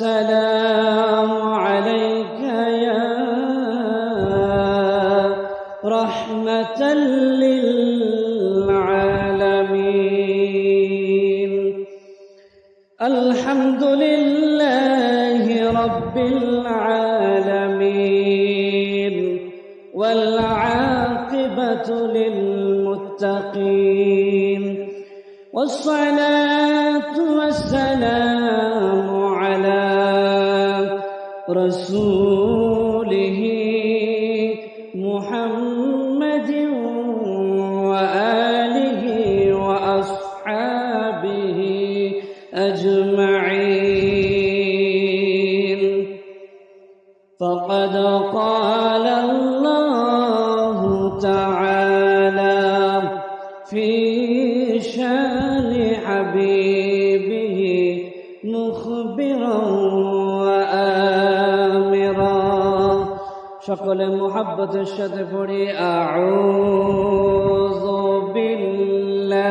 والسلام عليك يا رحمة للعالمين. الحمد لله رب العالمين والعاقبة للمتقين والصلاة والسلام على رسوله সকলে মোহাব্বতের সাথে পড়ি আউযু বিল্লাহি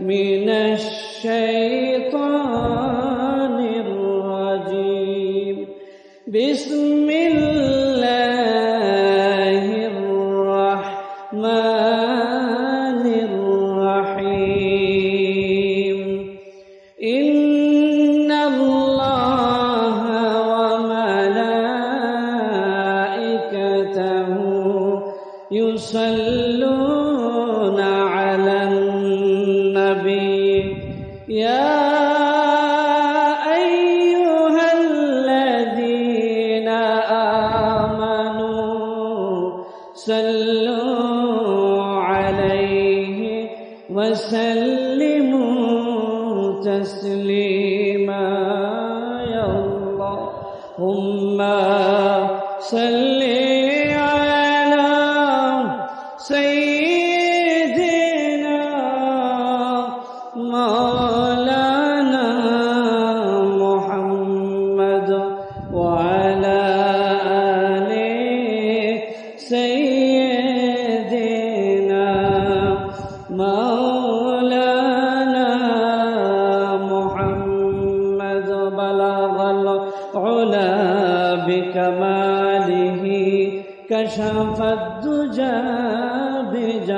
মিনাশ শাইতানির صلوا عليه وسلموا تسليما يا اللهم صل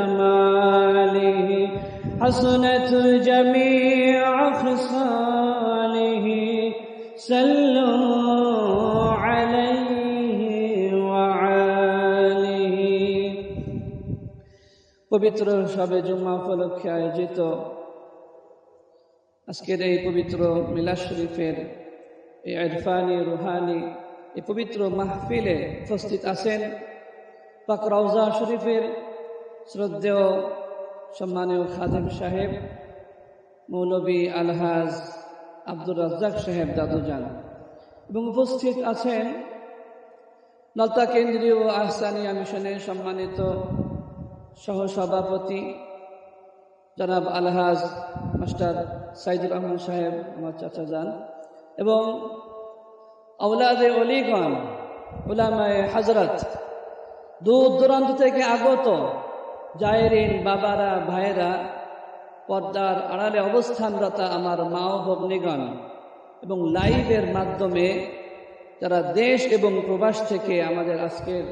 بجماله حسنت جميع خصاله سلوا عليه وعاله পবিত্র সবে জুম্মা উপলক্ষে আয়োজিত আজকের এই পবিত্র মিলাদ শরীফের এই ইরফানি রুহানি এই পবিত্র মাহফিলে উপস্থিত আছেন পাক রওজা শরীফের শ্রদ্ধেয় সম্মানীয় খাদেম সাহেব, মৌলবী আলহাজ আব্দুর রাজ্জাক সাহেব দাদুজান এবং উপস্থিত আছেন লতা কেন্দ্রীয় আহসানিয়া মিশনের সম্মানিত সহসভাপতি জনাব আলহাজ মাস্টার সাইদুর রহমান সাহেব, আমার চাচা যান এবং আউলাদে অলিগণ, উলামায় হজরত দূর দূরান্ত থেকে আগত জায়রিন বাবারা, ভাইয়েরা, পর্দার আড়ালে অবস্থানরতা আমার মা ও ভগ্নীগণ এবং লাইভের মাধ্যমে যারা দেশ এবং প্রবাস থেকে আমাদের আজকের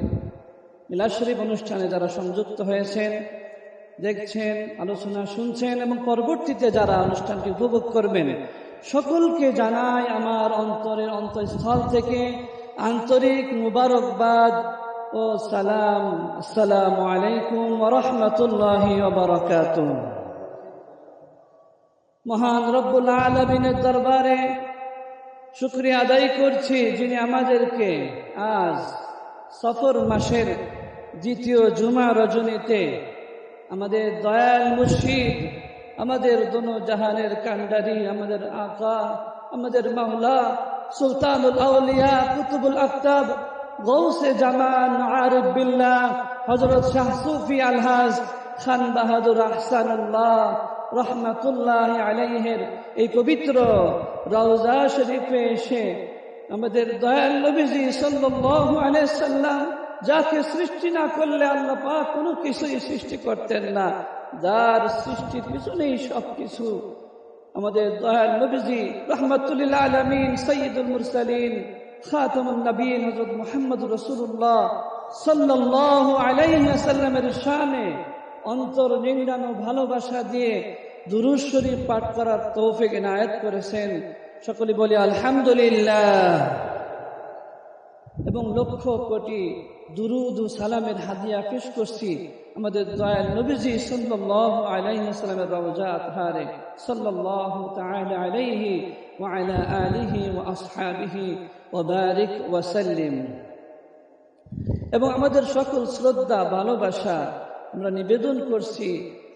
মিলাদ শরীফ অনুষ্ঠানে যারা সংযুক্ত হয়েছেন, দেখছেন, আলোচনা শুনছেন এবং পরবর্তীতে যারা অনুষ্ঠানটি উপভোগ করবেন, সকলকে জানাই আমার অন্তরের অন্তঃস্থল থেকে আন্তরিক মুবারকবাদ ও সালাম, আসসালামু আলাইকুম ওরহমতুল্লাহি ওবরাকাত মহান রব্বুল আলমিনের দরবারে শুক্রিয়া আদায় করছি যিনি আমাদেরকে আজ সফর মাসের দ্বিতীয় জুমা রজনীতে আমাদের দয়াল মুর্শিদ, আমাদের দোনো জাহানের কান্ডারি, আমাদের আকা, আমাদের মাওলা সুলতানুল আউলিয়া কুতুবুল আক্তাব গৌসে জামান আরিফ বিল্লাহ হজরত শাহ সুফি আলহাজ খান বাহাদুর আহসানুল্লাহ রহমাতুল্লাহ আলাইহের এই পবিত্র রওজা শরীফে এসে আমাদের দয়াল নবীজি সাল্লাল্লাহু আলাইহি সাল্লাম যাকে সৃষ্টি না করলে আল্লাহ পাক কোনো কিছুই সৃষ্টি করতেন না। যার সৃষ্টির পিছনেই সব কিছু আমাদের দয়াল নবীজি রহমতুল্লাহ আলমিন সৈয়দুল মুরসালিন করেছেন। সকলে বলি আলহামদুলিল্লাহ। এবং লক্ষ কোটি দুরুদ সালামের হাদিয়া পেশ করছি আমাদের দয়াল নবীজি সাল্লাল্লাহু আলাইহি সাল্লামের রওজা আতহারে তাআলা আলাইহি আলিহি ওয়া বারিক ওয়া সাল্লিম এবং আমাদের সকল শ্রদ্ধা, ভালোবাসা আমরা নিবেদন করছি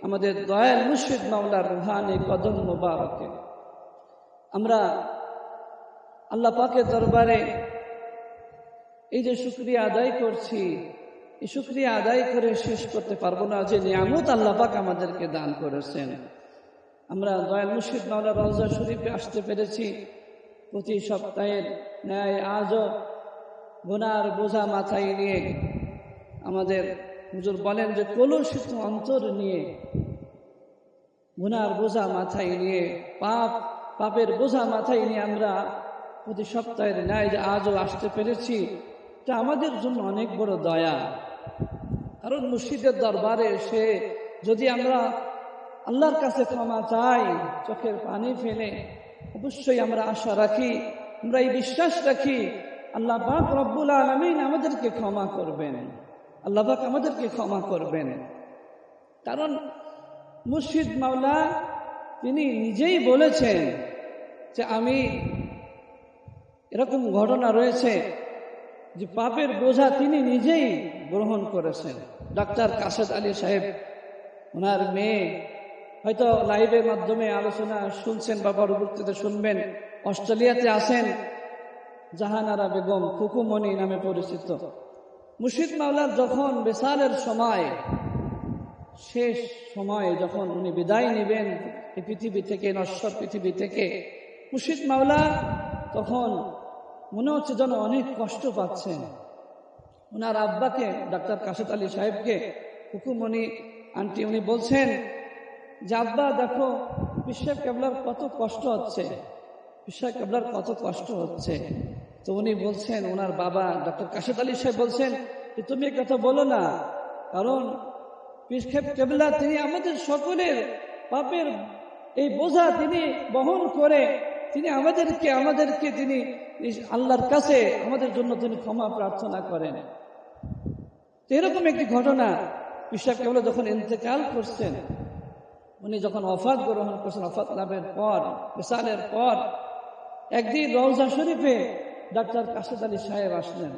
আমাদের দয়াল মুর্শিদ মাওলার রুহানি কদম মোবারকে। আমরা আল্লাহ পাকের দরবারে এই যে শুক্রিয়া আদায় করছি, এই শুক্রিয়া আদায় করে শেষ করতে পারব না, যে নিয়ামত আল্লাহ পাক আমাদেরকে দান করেছেন। আমরা দয়াল মুর্শিদ মাওলা রওজা শরীফে আসতে পেরেছি। প্রতি সপ্তাহের ন্যায় আজও গোনার বোঝা মাথায় নিয়ে আমাদের হুজুর বলেন যে কলুষিত অন্তর নিয়ে গুনার বোঝা মাথায় নিয়ে, পাপ, পাপের বোঝা মাথায় নিয়ে আমরা প্রতি সপ্তাহের ন্যায় যে আজও আসতে পেরেছি তা আমাদের জন্য অনেক বড় দয়া। কারণ মুর্শিদের দরবারে এসে যদি আমরা আল্লাহর কাছে ক্ষমা চাই, চোখের পানি ফেলে অবশ্যই আমরা আশা রাখি, আমরা এই বিশ্বাস রাখি, আল্লাহ পাক রব্বুল আলমিন আমাদেরকে ক্ষমা করবেন। আল্লাহ পাক আমাদেরকে ক্ষমা করবেন। কারণ মুর্শিদ মাওলা, তিনি নিজেই বলেছেন যে আমি এরকম ঘটনা রয়েছে যে পাপের বোঝা তিনি নিজেই গ্রহণ করেছেন। ডাক্তার কাশেদ আলী সাহেব, ওনার মেয়ে হয়তো লাইভের মাধ্যমে আলোচনা শুনছেন বা পরবর্তীতে শুনবেন। অস্ট্রেলিয়াতে আছেন জাহানারা বেগম কুকুমণি নামে পরিচিত। মুর্শিদ মাওলার যখন বেসালের সময়, শেষ সময়ে যখন উনি বিদায় নেবেন এই পৃথিবী থেকে, নশ্বর পৃথিবী থেকে, মুর্শিদ মাওলা তখন মনে হচ্ছে যেন অনেক কষ্ট পাচ্ছেন। ওনার আব্বাকে, ডাক্তার কাশেদ আলী সাহেবকে হুকুমণি আন্টি উনি বলছেন যে দেখো, বিশ্বের কেবলার কত কষ্ট হচ্ছে। বিশ্বের কেবলার কত কষ্ট হচ্ছে। তো উনি বলছেন ওনার বাবা, ডক্টর কাশেদ আলী সাহেব বলছেন যে, তুমি কথা বলো না। কারণ পিসখেপ কেবলা, তিনি আমাদের সকলের পাপের এই বোঝা তিনি বহন করে, তিনি আমাদেরকে আমাদেরকে তিনি আল্লাহর কাছে, আমাদের জন্য তিনি ক্ষমা প্রার্থনা করেন। এরকম একটি ঘটনা পিসাব কেবলা যখন ইন্তেকাল করছেন উনি যখন অফাত গ্রহণ করছেন অফাত লাভের পর বিশালের পর, একদিন রওজা শরীফে ডাক্তার কাশেদ আলী সাহেব আসলেন।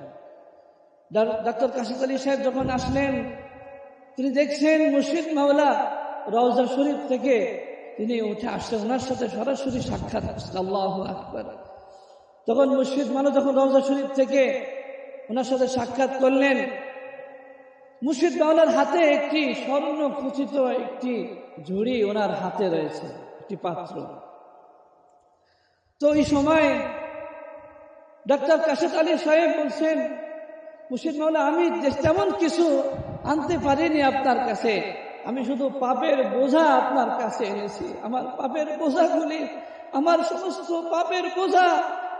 ডাক্তার কাশেদ আলী সাহেব যখন আসলেন, তিনি দেখছেন মুর্শিদ মাওলা রওজা শরীফ থেকে তিনি উঠে আসছেন ওনার সাথে সরাসরি সাক্ষাৎ আল্লাহ আকবর। তখন মুর্শিদ মানো যখন রওজা শরীফ থেকে ওনার সাথে সাক্ষাৎ করলেন, মুর্শিদ মাওলার হাতে একটি স্বর্ণ খচিত একটি ঝুড়ি ওনার হাতে রয়েছে, একটি পাত্র। তো এই সময় ডাক্তার কাশেদ আলী সাহেব বলছেন, মুর্শিদ মাওলা, আমি তেমন কিছু আনতে পারিনি আপনার কাছে। আমি শুধু পাপের বোঝা আপনার কাছে এনেছি। আমার পাপের বোঝাগুলি, আমার সমস্ত পাপের বোঝা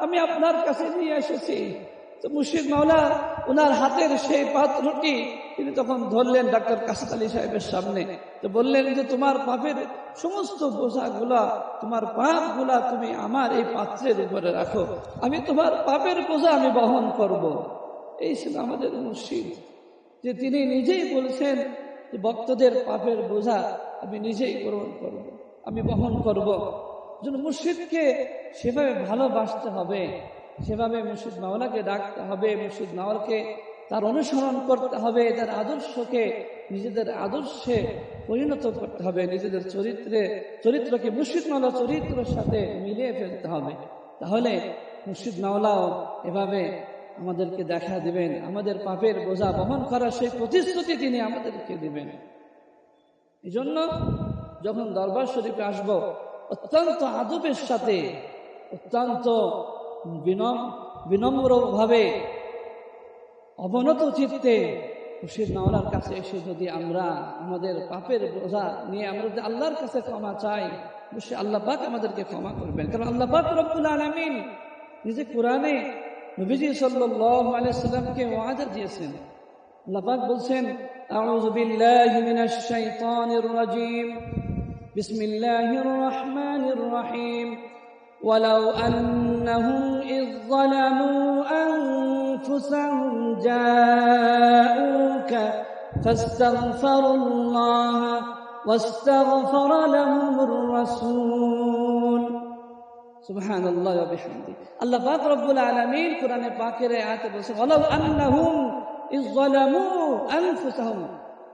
আমি আপনার কাছে নিয়ে এসেছি। তো মুর্শিদ মাওলা ওনার হাতের সেই পাত্রটি তিনি তখন ধরলেন ডাক্তার কাসাদ আলী সাহেবের সামনে তো বললেন যে, তোমার পাপের সমস্ত বোঝাগুলা তোমার পাপগুলা তুমি আমার এই পাত্রের উপরে রাখো আমি তোমার পাপের বোঝা আমি বহন করব। এই ছিল আমাদের মুর্শিদ যে তিনি নিজেই বলছেন যে, ভক্তদের পাপের বোঝা আমি নিজেই গ্রহণ করব। আমি বহন করব। যেন মুর্শিদকে সেভাবে ভালোবাসতে হবে সেভাবে মুর্শিদ মাওলাকে ডাকতে হবে, মুর্শিদ মাওলাকে তার অনুসরণ করতে হবে, তার আদর্শকে, নিজেদের আদর্শে পরিণত করতে হবে, নিজেদের চরিত্রে, চরিত্রকে মুর্শিদ মাওলা চরিত্রের সাথে মিলিয়ে ফেলতে হবে। তাহলে মুর্শিদ মাওলাও এভাবে আমাদেরকে দেখা দিবেন, আমাদের পাপের বোঝা বহন করার সেই প্রতিশ্রুতি তিনি আমাদেরকে দিবেন। এই জন্য যখন দরবার শরীফে আসব, অত্যন্ত আদবের সাথে, অত্যন্ত বিনম্রভাবে অবনত চিত্তে খুশির মাওলার কাছে এসে যদি আমরা আমাদের পাপের বোঝা নিয়ে আমরা যদি আল্লাহর কাছে ক্ষমা চাই, অবশ্যই আল্লাহ পাক আমাদেরকে ক্ষমা করবেন। কারণ আল্লাহ পাক রব্বুল আলমিন নিজে কোরআনে নবীজি সাল্লাল্লাহু আলাইহি সাল্লামকে ওয়াদা দিয়েছেন। আল্লাহ পাক বলছেন, আউযু বিল্লাহি মিনাশ শাইতানির রাজীম। বিসমিল্লাহির রহমানির রহিম। ولو أنهم إذ ظلموا أنفسهم جاءوك فاستغفروا الله واستغفر لهم الرسول سبحان الله وبحمده الله পাক রব্বুল আলামিন কোরআনে পাকের আয়াতে বলছে ولو أنهم إذ ظلموا أنفسهم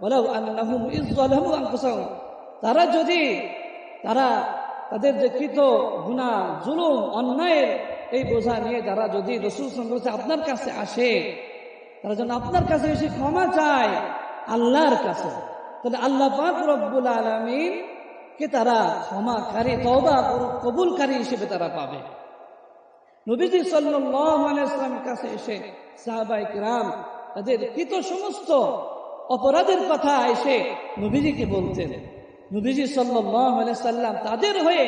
ولو أنهم إذ ظلموا أنفسهم তারা যদি তারা তাদের যে কৃত গুণা, জুলুম, অন্যায়ের এই বোঝা নিয়ে তারা যদি রসুল বলছে আপনার কাছে আসে, তারা যেন আপনার কাছে এসে ক্ষমা চায়, আল্লাহর কাছে। তাহলে আল্লাহ রব্বুল আলমিন কে তারা ক্ষমাকারী তবা কবুলকারী হিসেবে তারা পাবে। নবীজি সাল্লামের কাছে এসে সাহাবাই কিরাম তাদের কৃত সমস্ত অপরাধের কথা এসে নবীজিকে বলতেন। নবীজি সাল্লাম তাদের হয়ে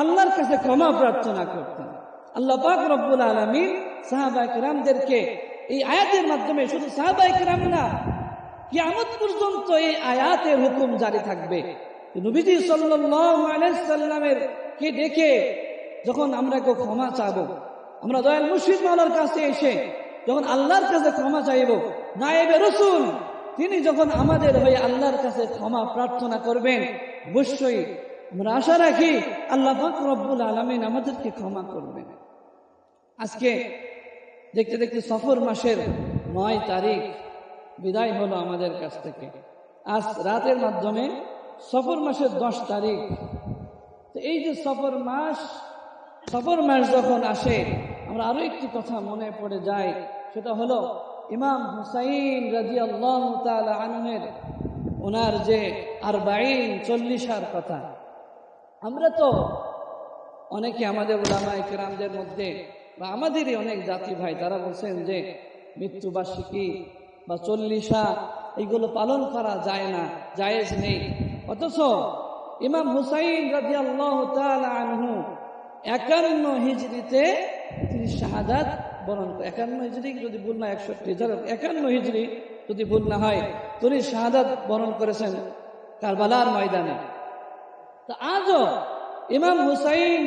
আল্লাহর কাছে ক্ষমা প্রার্থনা করতেন। আল্লাহ পাক রব্বুল আলমী সাহাবাই কিরামদেরকে এই আয়াতের মাধ্যমে শুধু সাহাবাই কিরাম না, কিয়ামত পর্যন্ত এই আয়াতের হুকুম জারি থাকবে। নবীজি সাল্লামের কে ডেকে যখন আমরা কেউ ক্ষমা চাব, আমরা দয়াল মুর্শিদ মালার কাছে এসে যখন আল্লাহর কাছে ক্ষমা চাইব, নায়েবে রসুল তিনি যখন আমাদের হয়ে আল্লাহর কাছে ক্ষমা প্রার্থনা করবেন, অবশ্যই আমরা আশা রাখি আল্লাহ রব্বুল আলমিন আমাদেরকে ক্ষমা করবেন। আজকে দেখতে দেখতে সফর মাসের নয় তারিখ, বিদায় হলো আমাদের কাছ থেকে। আজ রাতের মাধ্যমে সফর মাসের দশ তারিখ। তো এই যে সফর মাস সফর মাস যখন আসে, আমরা আরও একটি কথা মনে পড়ে যায়, সেটা হলো ইমাম হুসাইন রাজি আল্লাহ আনহের ওনার যে আর বাইন চল্লিশার কথা। আমরা তো অনেকে আমাদের ওলামায় কেরামদের মধ্যে বা আমাদেরই অনেক জাতি ভাই, তারা বলছেন যে মৃত্যুবার্ষিকী বা চল্লিশা এইগুলো পালন করা যায় না, জায়েজ নেই। অথচ ইমাম হুসাইন রাজি আল্লাহ আনহু একান্ন হিজড়িতে তিনি শাহাদাত বরণ একান্ন হিজড়ি যদি ভুল না, একষট্টি একান্ন হিজড়ি যদি ভুল না হয়, তিনি শাহাদাত বরণ করেছেন কারবালার ময়দানে। তা আজও ইমাম হুসাইন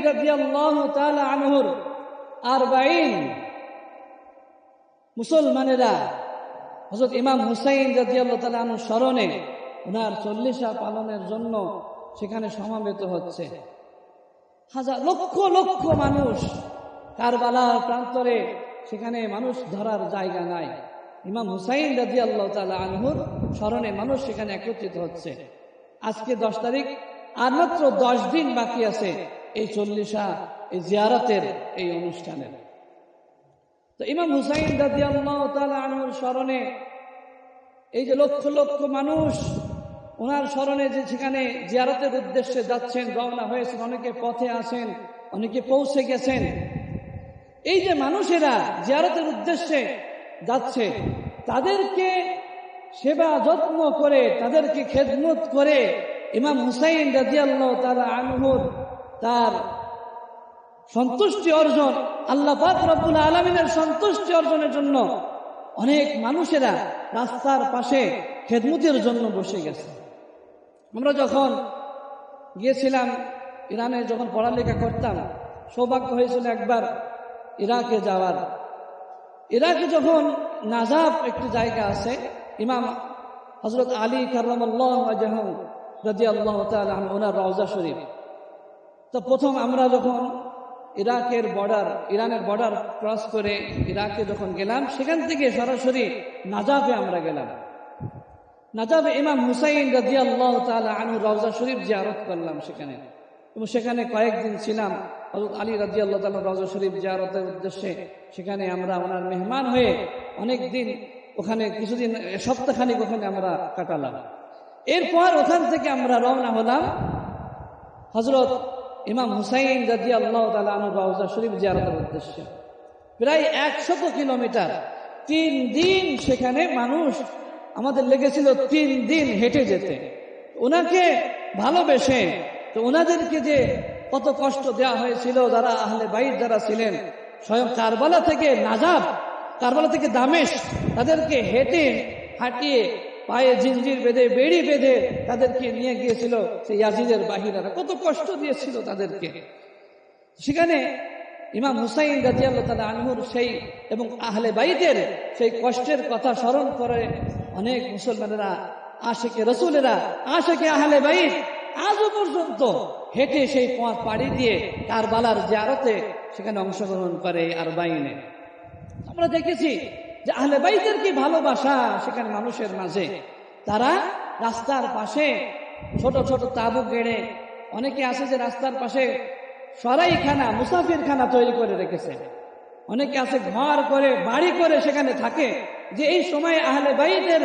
আনহুর আর বাইন মুসলমানেরা হজরত ইমাম হুসাইন রাজিয়াল্লাহ তাআলা আনহুর স্মরণে ওনার চল্লিশা পালনের জন্য সেখানে সমাবেত হচ্ছে। হাজার লক্ষ লক্ষ মানুষ কারবালার প্রান্তরে সেখানে মানুষ ধরার জায়গা নাই। ইমাম হুসাইন রাজি আল্লাহ তালা আনহুর স্মরণে মানুষ সেখানে একত্রিত হচ্ছে। আজকে দশ তারিখ, আর মাত্র দশ দিন বাকি আছে এই চল্লিশা, এই জিয়ারতের এই অনুষ্ঠানের। তো ইমাম হুসাইন রাজি আল্লাহ আনহুর স্মরণে এই যে লক্ষ লক্ষ মানুষ, ওনার স্মরণে যে সেখানে জিয়ারতের উদ্দেশ্যে যাচ্ছেন, রওনা হয়েছেন, অনেকে পথে আসেন অনেকে পৌঁছে গেছেন এই যে মানুষেরা জিয়ারতের উদ্দেশ্যে যাচ্ছে, তাদেরকে সেবা যত্ন করে, তাদেরকে খেদমত করে ইমাম হুসাইন রাজিয়াল্লাহ তালা আনহুর তার সন্তুষ্টি অর্জন, আল্লাহ পাক আলমিনের সন্তুষ্টি অর্জনের জন্য অনেক মানুষেরা রাস্তার পাশে খেদমতের জন্য বসে গেছে। আমরা যখন গিয়েছিলাম ইরানে, যখন পড়ালেখা করতাম, সৌভাগ্য হয়েছিল একবার ইরাকে যাওয়ার। ইরাকে যখন নাজাব একটি জায়গা আছে, ইমাম হজরত আলী আল্লাহ ওনার রওজা শরীফ। তো প্রথম আমরা যখন ইরাকের বর্ডার, ইরানের বর্ডার ক্রস করে ইরাকে যখন গেলাম, সেখান থেকে সরাসরি নাজাফে আমরা গেলাম। নাজাবে ইমাম হুসাইন রাজি আল্লাহ তালা আনু রওজা শরীফ জিয়ারত করলাম সেখানে। এবং সেখানে কয়েকদিন ছিলাম। হজরত আলী রাজি আল্লাহ তালা রওজা শরীফ জিয়ারতের উদ্দেশ্যে সেখানে আমরা ওনার মেহমান হয়ে অনেক দিন ওখানে কিছুদিন, সপ্তাহখানিক ওখানে আমরা কাটালাম। এরপর ওখান থেকে আমরা রওনা হলাম হজরত ইমাম হুসাইন রাজি আল্লাহ তালা রওজা শরীফ জিয়ারতের উদ্দেশ্যে। প্রায় একশত কিলোমিটার, তিন দিন সেখানে মানুষ আমাদের লেগেছিল তিন দিন হেঁটে যেতে। ওনাকে ভালোবেসে, তো ওনাদেরকে যে কত কষ্ট দেওয়া হয়েছিল যারা আহলে বাইর যারা ছিলেন। স্বয়ং কারবালা থেকে নাজাব, কারবালা থেকে দামেশ, তাদেরকে হেঁটে হাঁটিয়ে পায়ে জিঞ্জির বেঁধে, বেড়ি বেঁধে তাদেরকে নিয়ে গিয়েছিল সেই ইয়াজিদের বাহিরারা কত কষ্ট দিয়েছিল তাদেরকে। সেখানে ইমাম হুসাইন রাজিয়াল্লাহ তালা আনহুর সেই এবং আহলে বাইদের সেই কষ্টের কথা স্মরণ করে অনেক মুসলমানেরা, আশেকে রসুলেরা, আশেকে আহলে বাইদ আজও পর্যন্ত হেঁটে সেই পথ পাড়ি দিয়ে কারবালার জারতে সেখানে অংশগ্রহণ করে আর বাইনে আমরা দেখেছি যে আহলে বাইদের কি ভালোবাসা সেখানে মানুষের মাঝে। তারা রাস্তার পাশে ছোট ছোট তাবু গেড়ে, অনেকে আছে যে রাস্তার পাশে সরাইখানা, মুসাফিরখানা তৈরি করে রেখেছে। অনেকে আছে ঘর করে, বাড়ি করে সেখানে থাকে। যে এই সময় আহলে বাইদের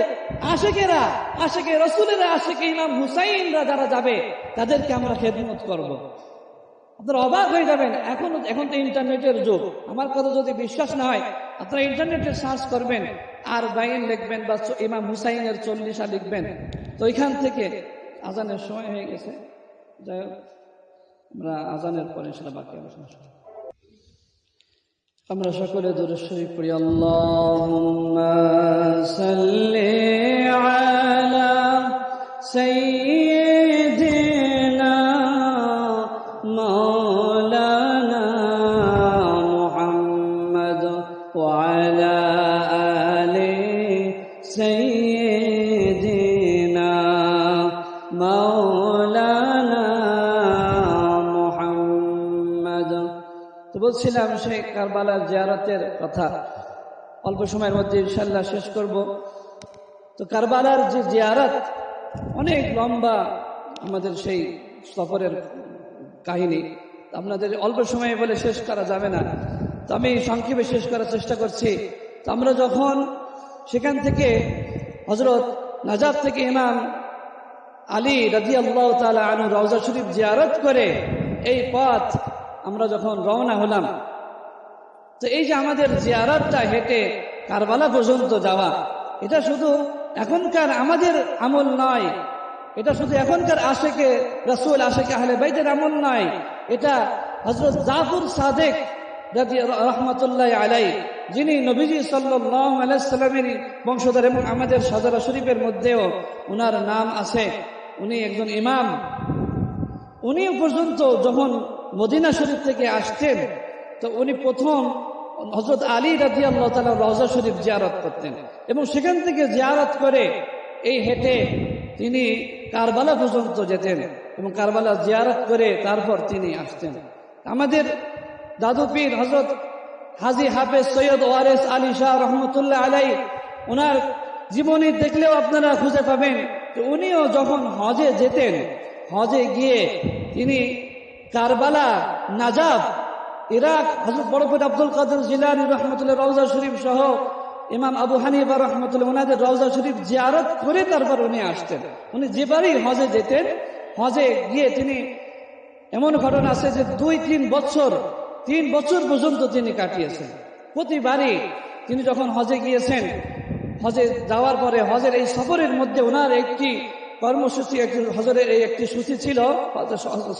আশেকেরা, আশেকে রসুলেরা আশেকে ইমাম হুসাইনরা যারা যাবে, তাদেরকে আমরা খেদমত করব। আপনারা অবাক হয়ে যাবেন, এখন এখন তো ইন্টারনেটের যুগ আমার কথা যদি বিশ্বাস না হয়, আপনারা ইন্টারনেটে সার্চ করবেন, আর বাইন লিখবেন বা ইমাম হুসাইনের চল্লিশা লিখবেন তো ওইখান থেকে আজানের সময় হয়ে গেছে যাই হোক, আমরা আজানের পরে সেটা বাকি আলোচনা। আমরা সকলে দূরে শরীফ পড়ি আল্লাহ সাল্লি আলা সাইয়্যিদিনা বলছিলাম সেই কারবালার জিয়ারতের কথা। অল্প সময়ের মধ্যে ইনশাল্লাহ শেষ করব। তো কারবালার যে জিয়ারত, অনেক লম্বা আমাদের সেই সফরের কাহিনী। আপনাদের অল্প সময়ে বলে শেষ করা যাবে না। তো আমি সংক্ষেপে শেষ করার চেষ্টা করছি। তো আমরা যখন সেখান থেকে হজরত নাজাব থেকে ইমাম আলী রাজি আল্লাহ তালা আনু রওজা শরীফ জিয়ারত করে, এই পথ আমরা যখন রওনা হলাম, তো এই যে আমাদের জিয়ারতটা হেঁটে কারবালা পর্যন্ত যাওয়া, এটা শুধু এখনকার আমাদের আমল নয়, এটা শুধু এখনকার আশেকে রসুল, আশেকে আহলে বাইদের আমল নয়, এটা হজরত জাফর সাদেক রহমতুল্লাহ আলাই যিনি নবীজি আলাইসাল্লামের বংশধর এবং আমাদের সাজারা শরীফের মধ্যেও ওনার নাম আছে। উনি একজন ইমাম। উনি পর্যন্ত যখন মদিনা শরীফ থেকে আসতেন, তো উনি প্রথম হজরত আলী রাজি আল্লাহ তালা রওজা শরীফ জিয়ারত করতেন এবং সেখান থেকে জিয়ারত করে এই হেঁটে তিনি কারবালা পর্যন্ত যেতেন এবং কারবালা জিয়ারত করে তারপর তিনি আসতেন। আমাদের দাদু পীর হজরত হাজি হাফেজ সৈয়দ ওয়ারেস আলী শাহ রহমতুল্লাহ আলাই, ওনার জীবনী দেখলেও আপনারা খুঁজে পাবেন উনিও যখন হজে যেতেন, হজে গিয়ে তিনি কারবালা নাজাব ইরাক হজরত বড়পুর আব্দুল কাদের জিলানি রহমতুল্লাহ রওজা শরীফ সহ ইমাম আবু হানিফা রহমতুল্লাহ ওনাদের রওজা শরীফ জিয়ারত করে তারপর উনি আসতেন। উনি যেবারই হজে যেতেন, হজে গিয়ে তিনি এমন ঘটনা আছে যে দুই, তিন বছর তিন বছর পর্যন্ত তিনি কাটিয়েছেন। প্রতিবারই তিনি যখন হজে গিয়েছেন, হজে যাওয়ার পরে হজের এই সফরের মধ্যে ওনার একটি কর্মসূচি একটি হজরের এই একটি সূচি ছিল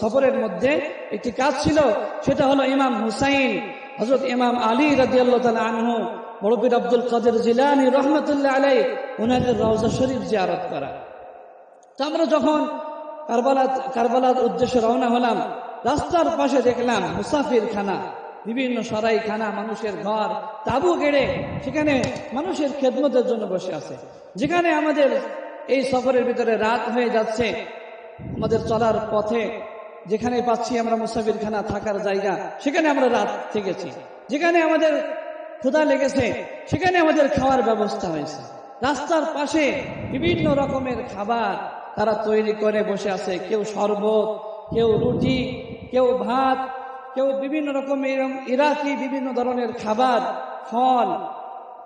সফরের মধ্যে একটি কাজ ছিল, সেটা হলো ইমাম হুসাইন, হজরত ইমাম আলী রাজিয়াল্লাহ তালা আনহু বড়পীর আব্দুল কাদের জিলানি রহমতুল্লাহ আলাই ওনাদের রওজা শরীফ জিয়ারত করা। তো আমরা যখন কারবালা কারবালার উদ্দেশ্যে রওনা হলাম, রাস্তার পাশে দেখলাম মুসাফির খানা বিভিন্ন সরাই খানা মানুষের ঘর, তাবু গেড়ে সেখানে মানুষের খেদমতের জন্য বসে আছে। যেখানে আমাদের এই সফরের ভিতরে রাত হয়ে যাচ্ছে। আমাদের চলার পথে যেখানে পাচ্ছি আমরা মুসাফিরখানা থাকার জায়গা, সেখানে আমরা রাত থেকেছি। যেখানে আমাদের ক্ষুধা লেগেছে, সেখানে আমাদের খাওয়ার ব্যবস্থা হয়েছে। রাস্তার পাশে বিভিন্ন রকমের খাবার তারা তৈরি করে বসে আছে। কেউ শরবত, কেউ রুটি, কেউ ভাত, কেউ বিভিন্ন রকমের ইরাকি বিভিন্ন ধরনের খাবার, ফল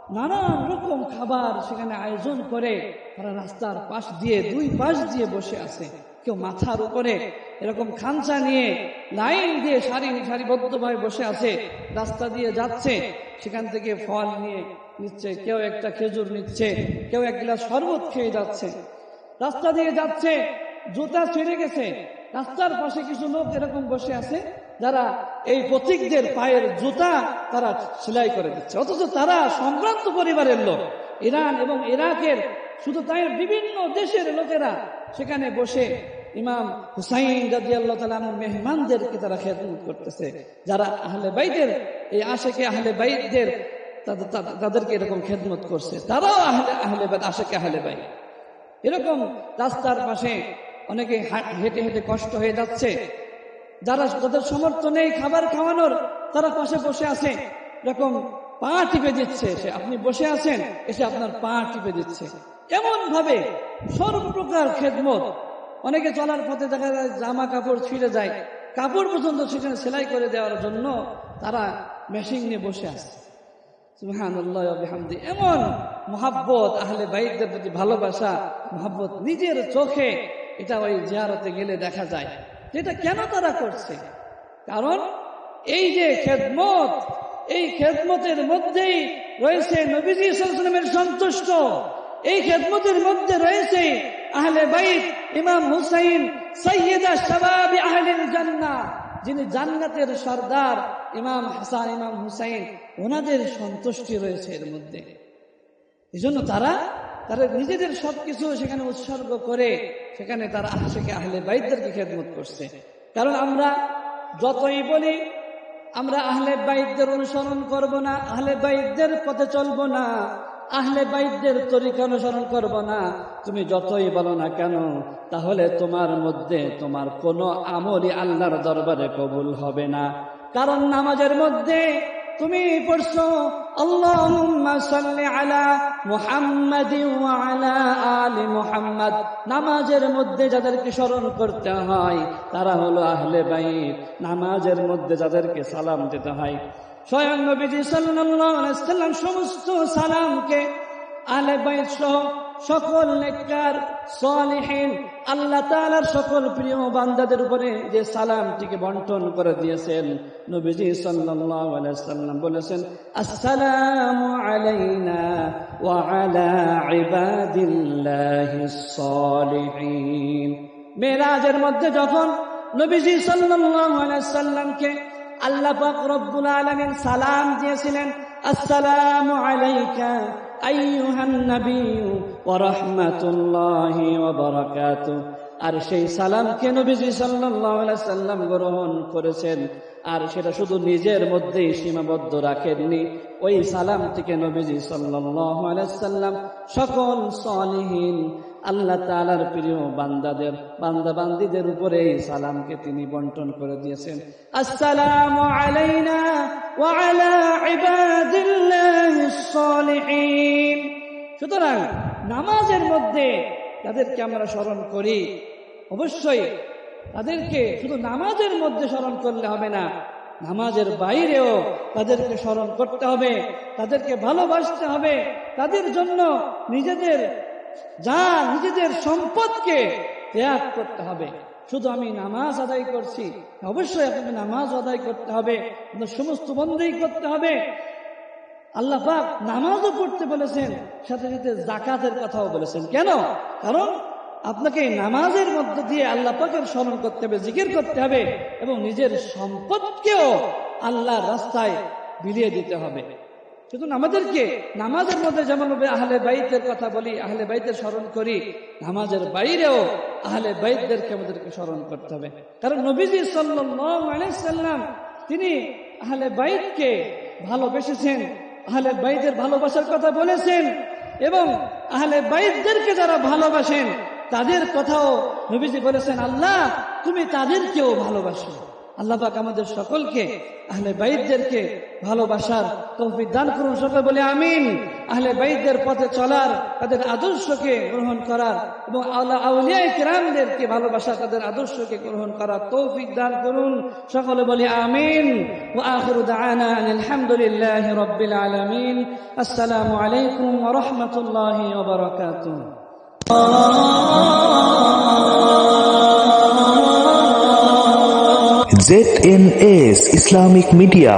নানান রকম খাবার সেখানে আয়োজন করে, তারা রাস্তার পাশ দিয়ে, দুই পাশ দিয়ে বসে আছে। কেউ মাথার উপরে এরকম খাঞ্চা নিয়ে লাইন দিয়ে সারি, সারিবদ্ধভাবে বসে আছে, রাস্তা দিয়ে যাচ্ছে। সেখান থেকে ফল নিয়ে নিচ্ছে, কেউ একটা খেজুর নিচ্ছে, কেউ এক গ্লাস শরবত খেয়ে যাচ্ছে। রাস্তা দিয়ে যাচ্ছে, জুতা ছেড়ে গেছে। রাস্তার পাশে কিছু লোক এরকম বসে আছে। যারা এই পথিকদের পায়ের জুতা তারা সেলাই করে দিচ্ছে। অথচ তারা সম্ভ্রান্ত পরিবারের লোক। ইরান এবং ইরাকের শুধু তাই বিভিন্ন দেশের লোকেরা সেখানে বসে ইমাম হুসাইন রাজি মেহমানদেরকে তারা খেদমত করতেছে। যারা আহলে বাইদের এই আশেকে আহলে বাইদের তাদের- তাদের- তাদেরকে এরকম খেদমত করছে। তারাও আহলে আহলে বাইদ আহলে বাইদ এরকম রাস্তার পাশে অনেকে হেঁটে হেঁটে কষ্ট হয়ে যাচ্ছে। যারা তাদের সমর্থ নেই খাবার খাওয়ানোর, তারা পাশে বসে আছে। এরকম পা টিপে দিচ্ছে এসে আপনি বসে আছেন, এসে আপনার পা টিপে দিচ্ছে। এমন ভাবে সর্বপ্রকার খেদমত। অনেকে চলার পথে দেখা যায় জামা কাপড় ছিঁড়ে যায়। কাপড় পর্যন্ত সেখানে সেলাই করে দেওয়ার জন্য তারা মেশিন নিয়ে বসে আছে। এমন মোহাব্বত আহলে বাইতদের প্রতি ভালোবাসা, মোহাব্বত নিজের চোখে, এটা ওই জিয়ারতে গেলে দেখা যায়। এটা কেন তারা করছে? কারণ এই যে খেদমত, এই খেদমতের মধ্যেই রয়েছে নবীজি সাল্লামের সন্তুষ্ট। এই খেদমতের মধ্যে রয়েছে আহলে বাইত ইমাম হুসাইন সৈয়দা শাবাবি আহলিল জান্নাহ, যিনি জান্নাতের সর্দার ইমাম হাসান ইমাম হুসাইন। ওনাদের সন্তুষ্টি রয়েছে এর মধ্যে। এই জন্য তারা তারা নিজেদের সবকিছু সেখানে উৎসর্গ করে সেখানে তারা আশেকে আহলে বাইদদেরকে খেদমত করছে। কারণ আমরা যতই বলি, আমরা আহলে বাইদদের অনুসরণ করব না, আহলে বাইদদের পথে চলবো না, আহলে বাইদদের তরিকা অনুসরণ করব না। তুমি যতই বলো না কেন, তাহলে তোমার মধ্যে তোমার কোনো আমলই আল্লাহর দরবারে কবুল হবে না। কারণ নামাজের মধ্যে তুমি পড়ছো, আল্লাহুম্মা সাল্লি আলা আলা নামাজের মধ্যে যাদেরকে স্মরণ করতে হয়, তারা হলো আহলে বাইত। নামাজের মধ্যে যাদেরকে সালাম দিতে হয়। স্বয়ং নবীজি সাল্লাম সমস্ত সালামকে আহলে বাইত সহ সকল নেককার, সালিহিন, আল্লাহ তাআলার সকল প্রিয় বান্দাদের উপরে যে সালামটিকে বন্টন করে দিয়েছেন, নবীজি সাল্লাল্লাহু আলাইহি সাল্লাম বলেছেন, আসসালামু আলাইনা ওয়া আলা ইবাদিল্লাহিস সালিহিন। মেরাজের মধ্যে যখন নবীজি সাল্লাল্লাহু আলাইহি সাল্লামকে আল্লাহ পাক রব্বুল আলামিন সালাম দিয়েছিলেন, আসসালামু আলাইকা আইয়ুহান নাবিয়্যু ওয়া রাহমাতুল্লাহি ওয়া বারাকাতুহু আর সেই নবীজি সাল্লাল্লাহু আলাইহি সাল্লাম গ্রহণ করেছেন। আর সেটা শুধু নিজের মধ্যেই সীমাবদ্ধ রাখেননি। ওই সালামটিকে নবীজি সাল্লাল্লাহু আলাইহি সাল্লাম সকল সলিহীন, আল্লাহ তাআলার প্রিয় বান্দাদের বান্দা বান্দিদের উপরে এই সালামকে তিনি বন্টন করে দিয়েছেন। আসসালাম সুতরাং নামাজের মধ্যে তাদেরকে আমরা স্মরণ করি। অবশ্যই তাদেরকে শুধু নামাজের মধ্যে স্মরণ করলে হবে না, নামাজের বাইরেও তাদেরকে স্মরণ করতে হবে, তাদেরকে ভালোবাসতে হবে, তাদের জন্য নিজেদের, যা নিজেদের সম্পদকে ত্যাগ করতে হবে। শুধু আমি নামাজ আদায় করছি, অবশ্যই আপনাকে নামাজ আদায় করতে হবে সমস্ত বন্ধই করতে হবে। আল্লাহ পাক নামাজও পড়তে বলেছেন, সাথে সাথে জাকাতের কথাও বলেছেন। কেন? কারণ আপনাকে নামাজের মধ্য দিয়ে আল্লাহ পাকের স্মরণ করতে হবে, জিকির করতে হবে এবং নিজের সম্পদকেও আল্লাহ রাস্তায় বিলিয়ে দিতে হবে। শুধু আমাদেরকে নামাজের মধ্যে যেমন আহলে বাইতের কথা বলি, আহলে বাইতের স্মরণ করি, নামাজের বাইরেও আহলে বাইতদেরকে আমাদেরকে স্মরণ করতে হবে। কারণ নবীজি সাল্লাম, তিনি আহলে বাইতকে ভালোবেসেছেন আহলে বাইদের ভালোবাসার কথা বলেছেন এবং আহলে বাইদদেরকে যারা ভালোবাসেন, তাদের কথাও নবীজি বলেছেন, আল্লাহ, তুমি তাদেরকেও ভালোবাসো। আল্লাহ পাক আমাদের সকলকে, আহলে বাইদদেরকে ভালোবাসার তৌফিক দান করুন, সকল বলে আমিন। আহলে বাইদদের পথে চলার, তাদের আদর্শকে গ্রহণ করার এবং আউলিয়া কিরামদেরকে ভালোবাসা তাদের আদর্শকে গ্রহণ করার তৌফিক দান করুন, সকলে বলে আমিন। ও আখিরু দাআনা আলহামদুলিল্লাহি রাব্বিল আলামিন। আসসালামু আলাইকুম রাহমাতুল্লাহি ওয়া বারাকাতুহু ZNS Islamic Media